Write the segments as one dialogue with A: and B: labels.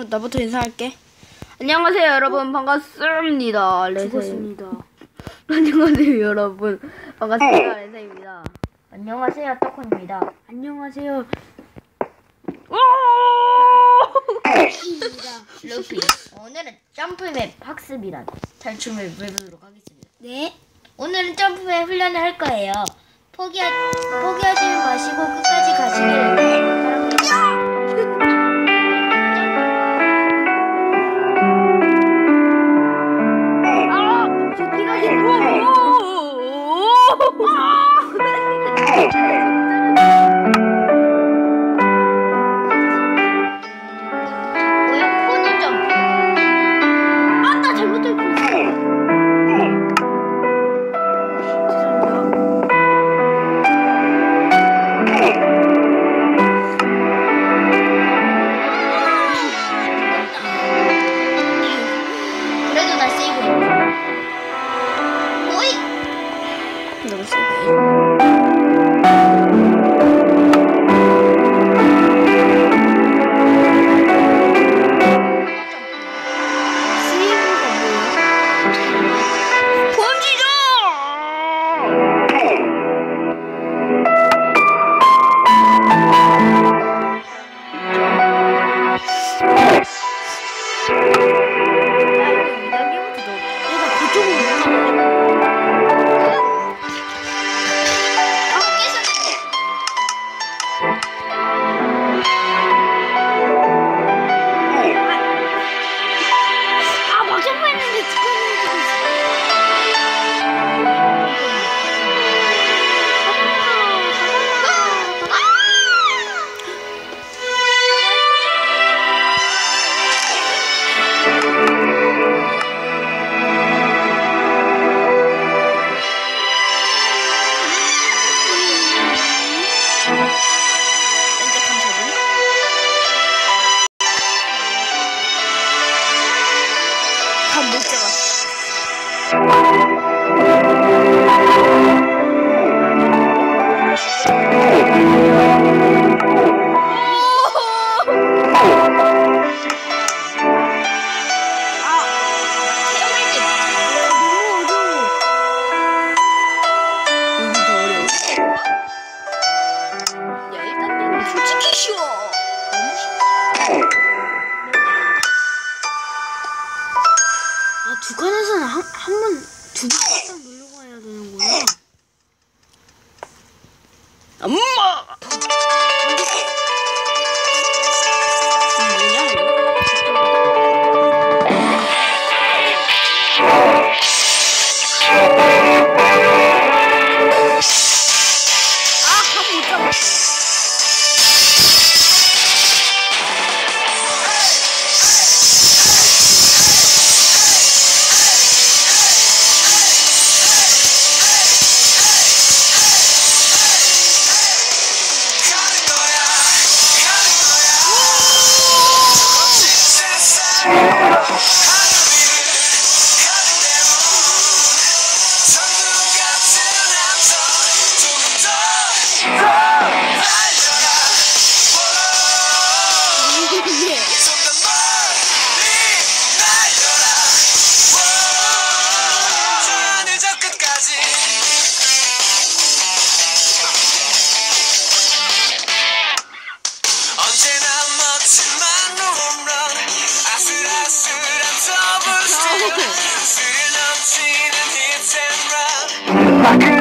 A: 어, 나부터 인사할게. 안녕하세요, 여러분. 반갑습니다. 레세.
B: 죽었습니다.
A: 안녕하세요, 여러분. 반갑습니다. 레세입니다.
C: 안녕하세요, 떡콘입니다.
B: 안녕하세요.
C: 루피. 오늘은 점프맵 학습이란 탈춤을 해보도록 하겠습니다.
B: 네.
C: 오늘은 점프맵 훈련을 할 거예요. 포기하, 포기하지 마시고 끝까지 가시기
D: Yeah. 넘치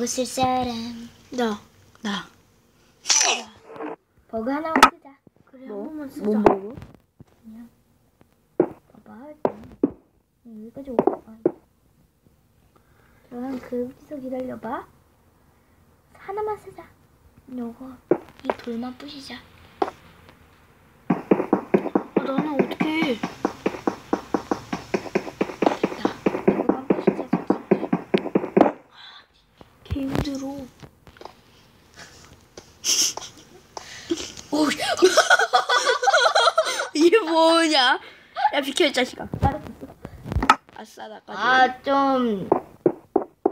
C: 버그 쓸 사람.
D: 나
A: 나.
C: 버그 하나만 쓰자.
D: 그래 한 번만 쓰자
A: 뭐 먹어?
C: 봐봐. 일단 여기까지 오고. 아. 그럼 거기서 기다려봐. 하나만 쓰자. 요거 이 돌만 부시자.
D: 아, 나는 어떻게
C: 됐다. 이거만 부시자 솔직히.
D: 개 힘들어
A: 이게 뭐냐? 야 비켜 이 자식아. 아싸 나까지.
C: 아 좀.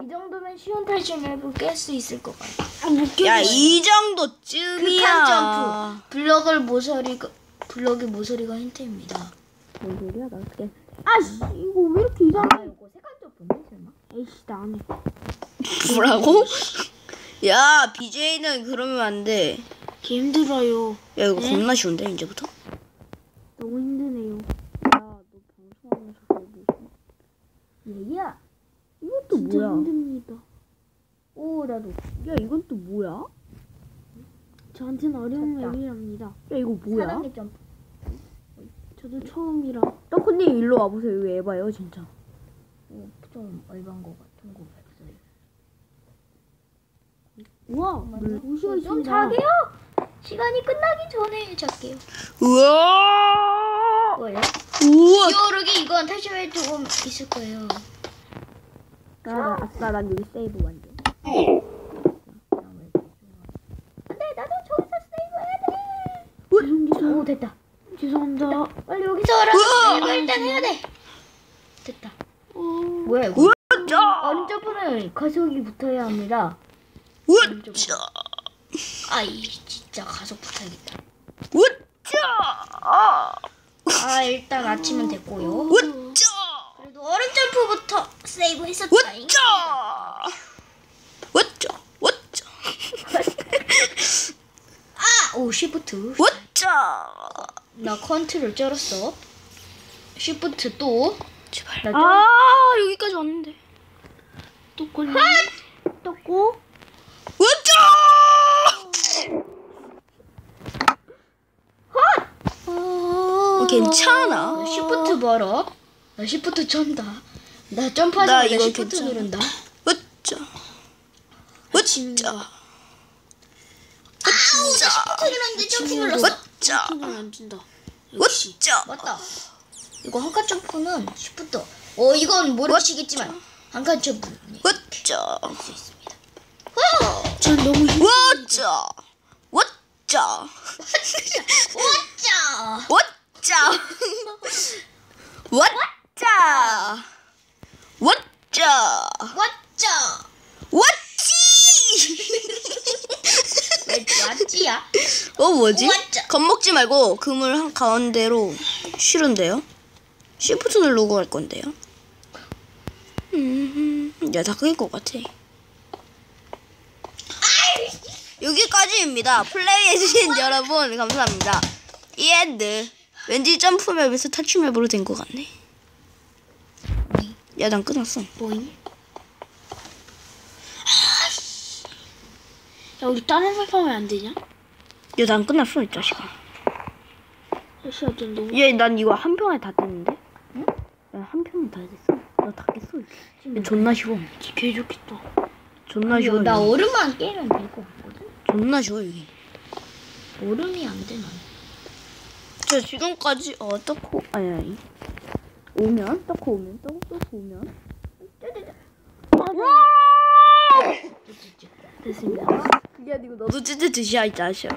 C: 이 정도면 쉬운 탈출 맵을 깰 수 있을 것 같아.
A: 야 이 정도쯤이야.
C: 극한 점프. 블럭을 모서리가 블럭의 모서리가 힌트입니다.
A: 뭔 소리야 나 어떻게? 아씨 이거 왜 이렇게 이상해?
C: 아 이거 색깔 점프인데 설마?
D: 에이씨 나 안해
A: 뭐라고? 야 BJ는 그러면 안 돼.
D: 개 힘들어요
A: 야 이거 겁나 쉬운데 이제부터?
D: 너무 힘드네요
A: 야 너 방송하면서 뭐
C: 얘야.
A: 이건 또
D: 진짜
A: 뭐야?
D: 힘듭니다
C: 오 나도.
A: 야 이건 또 뭐야?
D: 저한테는 어려운
C: 졌다.
D: 맵이랍니다
A: 야 이거 뭐야?
C: 사랑의 점프.
D: 저도 처음이라
A: 떡훈님 일로 와보세요. 이거 에바예요 진짜.
C: 오, 좀 얼반 거 같은 거 같아요.
D: 우와. 도시가
C: 좀 자게요. 시간이 끝나기 전에 잘게요.
A: 우와.
C: 뭐예요?
A: 우와.
C: 기어오르기 이건 탈출에 조금 있을 거예요.
A: 나 아싸 난 여기 세이브 완전.
C: 안돼 나도 저기서 세이브 해야 돼.
D: 죄송합니다
C: 오 됐다.
D: 죄송합니다
C: 빨리 여기서라도 세이브 일단 해야 돼. 됐다.
D: 어...
C: 뭐야 이거? 점프는 가속이 붙어야 합니다.
A: 우짜.
C: 아이 진짜 가속 붙어야겠다.
A: 우짜.
C: 아 일단 아침은 됐고요.
A: 우짜.
C: 그래도 얼음 점프부터 세이브 했었다.
A: 우짜. 우짜. 우짜.
C: 아! 오 시프트.
A: 우짜.
C: 나 컨트롤 쩔었어. 시프트 또.
A: 제발. 아 여기까지 왔는데.
D: 또 걸려 떴고
A: 우짜. 어, 괜찮아.
C: 시프트 벌어. 나 시프트 쩐다. 나 점프하지
A: 나 이거
C: 시프트
A: 괜찮아.
C: 누른다.
A: 우짜. 우짜.
C: 아우 나 시프트 누르는데 점프 눌렀어.
D: 안 준다
A: 우짜.
C: 맞다. 이거 한칸 점프는 시프트. 어 이건 모르시겠지만 한칸 점프. 할수 있습니다.
D: 전 너무 힘
A: 우짜. 우짜.
C: 오짜.
A: 우짜. 우짜.
C: 왔자.
A: 우찌.
C: 왜 왔지야?
A: 어 뭐지?
C: 우짜.
A: 겁먹지 말고 그물 한 가운데로 쉬는데요. 시프트 누르고 갈 건데요. 음, 야다 그일 것 같아. 여기까지입니다. 플레이해주신 여러분 감사합니다. 이 엔드. 왠지 점프맵에서 탈출맵으로 된 것 같네. 야, 난 끊었어.
C: 뭐니?
D: 야 우리 다른 맵 하면 안 되냐?
A: 야, 난 끝났어, 이 자식아.
D: 너무
A: 얘, 난 이거 한 평에 다 됐는데? 응? 나한 평에 다 됐어. 나 다 깼어. 얘 존나 쉬워.
D: 개 좋겠다.
A: 존나 쉬워.
C: 나
A: 이거.
C: 얼음만 깨면 될 것 같거든.
A: 존나 쉬워, 이게.
C: 얼음이 안 돼, 난.
A: 저 지금까지, 어, 떡코, 아니, 아니. 오면, 떡코 오면, 떡, 떡코 오면.
D: 됐습니다.
A: 그게 아니고 너도 찌찌 드시야 이 자식아.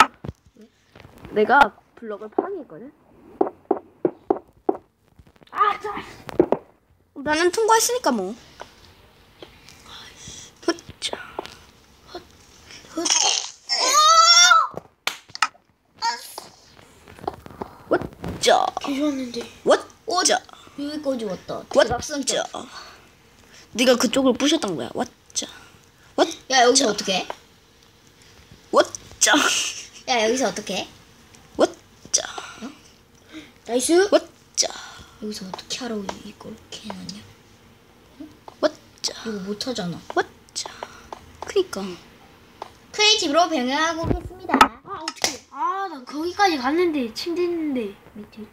A: 내가 블럭을 파괴했거든. 아, 나는 통과했으니까 뭐. 헛자. 헛. 헛.
D: 개 좋았는데.
A: 헛자.
C: 여기까지 왔다.
A: 헛자. 네가 그쪽을 부셨던 거야. 헛자. 헛.
C: 야, 여기서 어떻게?
A: 헛자.
C: 야, 여기서 어떻게?
A: 헛자.
D: 나이스.
A: 헛자.
C: 여기서 어떻게 하라고 이걸 이렇게 해놨냐?
A: 헛자.
C: 이거 못 하잖아.
A: 헛자. 그니까.
C: 크리에이티브로 변경하고 오겠습니다.
D: 아 어떻게? 아나 거기까지 갔는데 침대 있는데 밑에.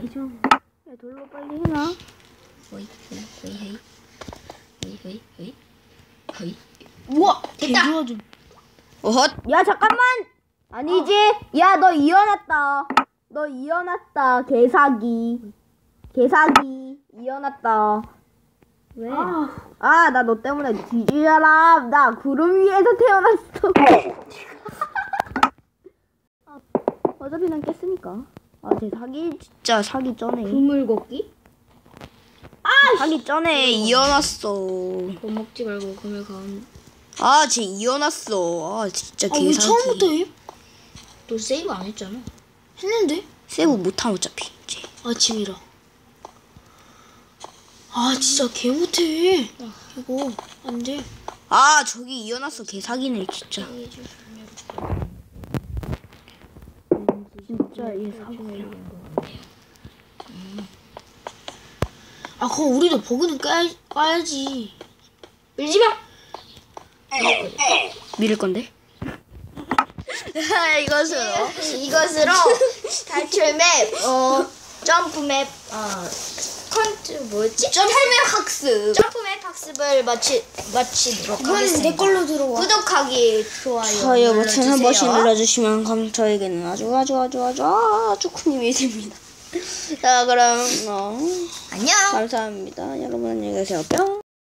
D: 개 좋아.
A: 야, 돌로 빨리
C: 호이, 호이, 호이. 호이, 호이, 호이. 호이.
D: 우와 개
C: 됐다.
D: 좋아 좀.
A: 어헛. 야, 잠깐만. 아니지. 야, 너 이어났다. 너 이어났다. 개사기. 개사기. 이어났다.
C: 왜?
D: 아
A: 아, 나너 때문에 뒤지잖아. 나 구름 위에서 태어났어. 아, 어차피 난 깼으니까. 아, 쟤 사기 진짜 사기 전에.
C: 국물 걷기?
A: 사기 전에 이어났어.
C: 밥 먹지 말고 그물 가운.
A: 아, 쟤 이어났어. 아, 진짜
D: 아, 왜
A: 개사기.
D: 처음부터 해?
C: 너 세이브 안 했잖아.
D: 했는데?
A: 세이브 못함 어차피. 이제.
D: 아침이라. 아 진짜 개 못해. 이거 안 돼.
A: 아, 저기 이어났어. 개 사기네, 진짜. 진짜 얘 사기야.
D: 아 그럼 우리도 버그는 까야, 까야지.
C: 밀지 마.
A: 밀을 건데?
C: 이것으로 이것으로 탈출 맵, 어 점프 맵, 어 컨트 뭐였지? 점프 맵 학습. 점프 맵 학습을 마치 마치도록 하겠습니다.
D: 걸로 들어와.
C: 구독하기, 좋아요,
A: 좋아요 버튼 한 번씩
C: 눌러주세요.
A: 눌러주시면 감 저에게는 아주 아주 아주 아주 아주 큰 힘이 됩니다. 자 그럼 어,
C: 안녕.
A: 감사합니다. 여러분 안녕히 계세요. 뿅.